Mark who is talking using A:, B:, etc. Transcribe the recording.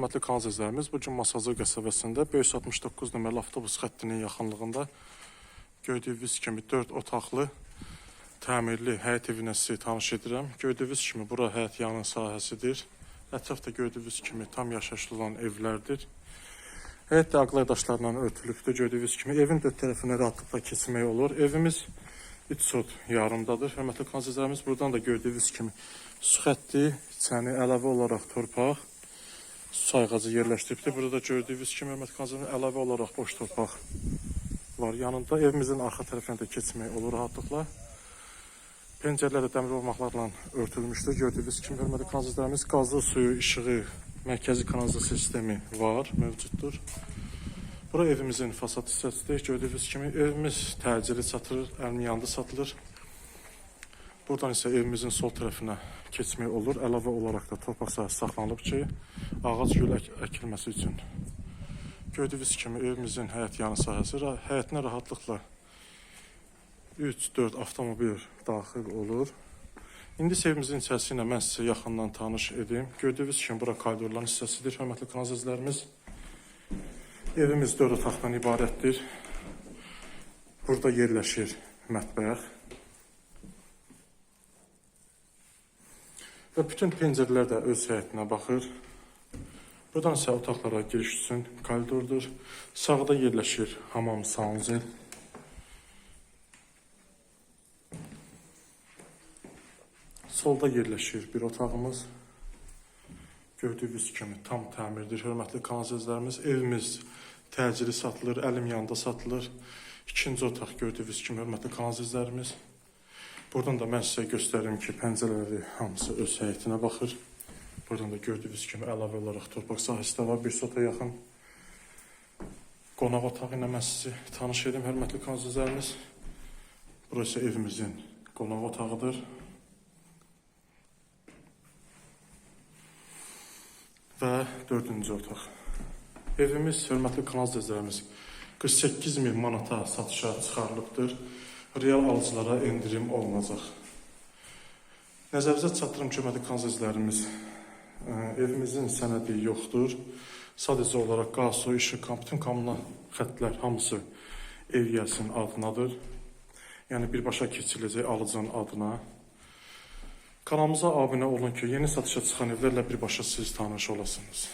A: hörmətli kanal izləyicilərimiz. Bu gün Masazır qəsəbəsində 569 nömrəli avtobus xəttinin yaxınlığında gördüyünüz kimi 4 otaqlı təmirli həyət evinə sizi tanış edirəm. Gördüyünüz kimi bura həyət yanın sahəsidir. Ətrafda gördüyünüz kimi tam yaşayışlı olan evlərdir. Həyət də ağlay daşlarla örtülübdür. Gördüyünüz kimi evin dörd tərəfinə rahatlıqla keçmək olur. Evimiz 3 sot yarımdadır. Hörmətli kanal buradan da gördüyünüz kimi su xətti, içəni əlavə olaraq torpaq, sayğacı yerləşdiribdir. Burada da gördüyünüz kimi kanal izləyicilərimiz əlavə olaraq boş torpaq var yanında. Evimizin arxa tərəfinə də olur rahatlıqla. Pəncərələr də dəmir olmaqlarla örtülmüşdür. Gördüyünüz kimi kanal izləyicilərimiz qazlı suyu, işığı, mərkəzi kanalizasiya sistemi var, mövcuddur. Bura evimizin fasad hissəsidir. Gördüyünüz kimi evimiz təcili satılır, əlmiyandı satılır. Buradan isə evimizin sol tərəfinə keçmək olur. Əlavə olaraq da torpaq sahəsi saxlanılıb ki, ağac gül ək əkilməsi üçün. Gördüyünüz kimi evimizin həyət yanı sahəsi, həyətinə rahatlıqla 3-4 avtomobil daxil olur. İndi isə evimizin içərisi ilə mən sizə yaxından tanış edim. Gördüyünüz kimi bura koridorların hissəsidir, hörmətli kanal. Evimiz dörd otaqdan ibarətdir. Burada yerləşir mətbəx. Və bütün pəncərələr də öz həyətinə baxır. Buradan isə otaqlara giriş üçün koridordur. Sağda yerləşir hamam sanuzel. Solda yerləşir bir otağımız. Gördüyünüz kimi tam təmirdir. Hörmətli kanal izləyicilərimiz, evimiz təcili satılır, əlim yanında satılır. İkinci otaq gördüyünüz kimi hörmətli kanal izləyicilərimiz. Buradan da mən sizə göstərim ki, pəncərələri hamısı öz həyətinə baxır. Buradan da gördüyünüz kimi əlavə olaraq torpaq sahəsi də var, bir sota yaxın. Qonaq otağı ilə mən sizi tanış edim, hörmətli izləyicilərimiz. Burası evimizin qonaq otağıdır. Və dördüncü otaq. Evimiz, hörmətli kanal izləyicilərimiz, 48 min manata satışa çıxarılıbdır. Real alıcılara endirim olunacaq. Nəzərinizə çatdırım ki, hörmətli evimizin sənədi yoxdur. Sadəcə olaraq qaz, su, işıq, bütün kommunal xəttlər hamısı ev yiyəsinin adınadır. Yəni birbaşa keçiriləcək alıcının adına. Kanalımıza abunə olun ki, yeni satışa çıxan evlərlə birbaşa siz tanış olasınız.